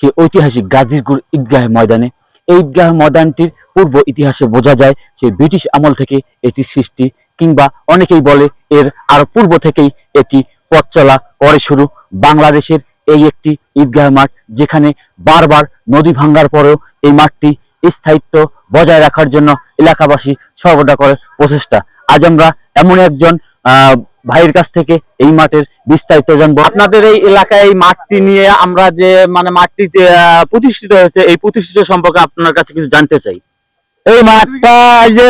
সেই ঐতিহাসিক গাজীরপুর ঈদগাহ ময়দানে। এই ঈদগাহ ময়দানটির পূর্ব ইতিহাসে বোঝা যায় সেই ব্রিটিশ আমল থেকে এটি সৃষ্টি কিংবা অনেকেই বলে এর আরও পূর্ব থেকেই এটি পথ চলা করে শুরু। বাংলাদেশের এই একটি ঈদগাহ মাঠ, যেখানে বারবার নদী ভাঙ্গার পরেও এই মাঠটি স্থায়িত্ব বজায় রাখার জন্য এলাকাবাসী সর্বদা করে প্রচেষ্টা। আজ আমরা এমন একজন ভাইয়ের কাছ থেকে এই মাঠের বিস্তারিত জানব। আপনাদের এই এলাকায় এই মাঠটি নিয়ে আমরা যে মানে মাঠটি প্রতিষ্ঠিত হয়েছে, এই প্রতিষ্ঠিত সম্পর্কে আপনার কাছে কিছু জানতে চাই। এই মাঠটা, এই যে,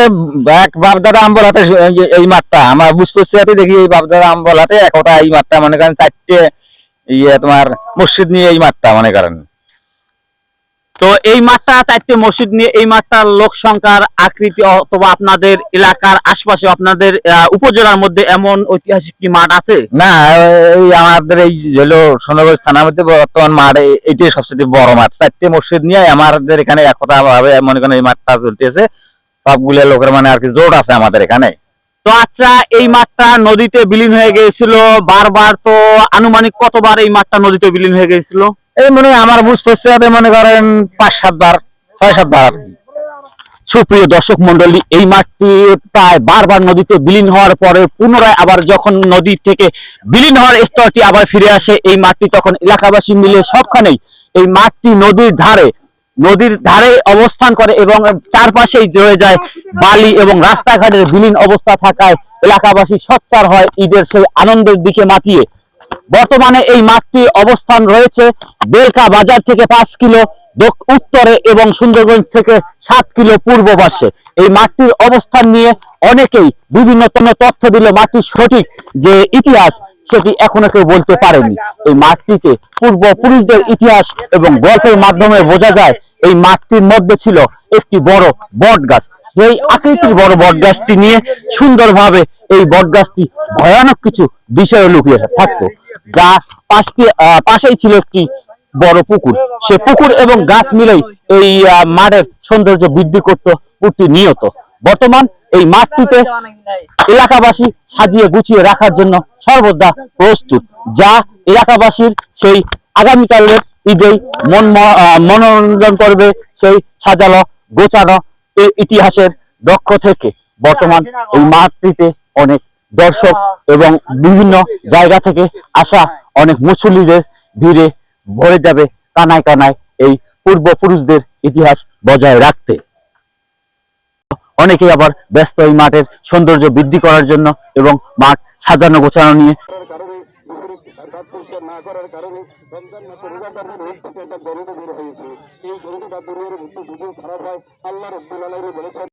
এক বাপদাদা আম্বলাতে এই যে, এই মাঠটা, আমার বুঝপড়ছিয়াতে দেখি এই বাপদাদা আম্বলাতে একতা এই মাঠটা, মনে করেন চারটে ইয়ে তোমার মসজিদ নিয়ে এই মাঠটা, মনে করেন। তো এই মাঠটা চারটে মসজিদ নিয়ে এই মাঠটার লোক সংখ্যার আকৃতি অথবা আপনাদের এলাকার আশপাশে আপনাদের উপজেলার মধ্যে এমন ঐতিহাসিক কি মাঠ আছে? না এই আমাদের এই হলো সোনাগঞ্জ থানার মধ্যে বর্তমান মাঠ এইটাই সবচেয়ে বড় মাঠ। চারটে মসজিদ নিয়ে আমাদের এখানে একতা ভাবে মনে করেন এই মাঠটা চলতেছে। সবগুলো লোকের মানে আর কি জোট আছে আমাদের এখানে। তো আচ্ছা এই মাঠটা নদীতে বিলীন হয়ে গিয়েছিল বারবার তো আনুমানিক কতবার এই মাঠটা নদীতে বিলীন হয়ে গিয়েছিল? এই মনে আমার বুঝপড়ছিয়াতে মনে করেন পাঁচ সাতবার ছয় সাতবার সুপ্রিয় দর্শক মন্ডলী এই মাঠটি প্রায় বারবার নদীতে বিলীন হওয়ার পরে পুনরায় আবার যখন নদী থেকে বিলীন হওয়ার স্তরটি আবার ফিরে আসে এই মাঠটি তখন এলাকাবাসী মিলে সবখানেই এই মাঠটি নদীর ধারে নদীর ধারে অবস্থান করে এবং চারপাশেই রয়ে যায় বালি এবং রাস্তাঘাটের বিলীন অবস্থা থাকায় এলাকাবাসী সচ্চার হয় ঈদের সেই আনন্দের দিকে মাতিয়ে। বর্তমানে এই মাঠটি অবস্থান রয়েছে বেলকা বাজার থেকে পাঁচ কিলো উত্তরে এবং সুন্দরগঞ্জ থেকে সাত কিলো পূর্ব পাশে। এই মাঠটির অবস্থান নিয়ে অনেকেই বিভিন্ন তথ্য দিল মাটির সঠিক যে ইতিহাস সেটি এখনও কেউ বলতে পারেনি। এই মাঠটিতে পূর্বপুরুষদের ইতিহাস এবং গল্পের মাধ্যমে বোঝা যায় এই মাঠটির মধ্যে ছিল একটি বড় বট গাছ সেই আকৃতির বড় বট গাছটি নিয়ে সুন্দরভাবে এই বট গাছটি ভয়ানক কিছু বিষয় লুকিয়ে থাকতো। আহ, পাশেই ছিল একটি বড় পুকুর। সে পুকুর এবং গাছ মিলেই এই মাঠের সৌন্দর্য বৃদ্ধি করত প্রতিনিয়ত বর্তমান এই মাঠটিতে এলাকাবাসী সাজিয়ে গুছিয়ে রাখার জন্য সর্বদা প্রস্তুত যা এলাকাবাসীর সেই আগামীকালের ঈদেই মন মনোরঞ্জন করবে সেই সাজালো গোছানো ইতিহাসের দক্ষ থেকে। বর্তমান এই মাঠটিতে অনেক দর্শক এবং বিভিন্ন জায়গা থেকে আসা অনেক মুসল্লিদের ভিড়ে ভরে যাবে কানায় কানায় এই পূর্বপুরুষদের ইতিহাস বজায় রাখতে। অনেকেই আবার ব্যস্ত এই মাঠের সৌন্দর্য বৃদ্ধি করার জন্য এবং মাঠ সাজানো গোছানো নিয়ে করার কারণে দুপুরে কাজ পরিষ্কার না করার কারণে রমজান মাসে রোজাদারদের রোজ থেকে একটা গরুটা বের হয়েছে এই গরুটা দুনিয়ার মধ্যে যদি খারাপ হয় আল্লাহ রব্বুল আলাইহি বলেছেন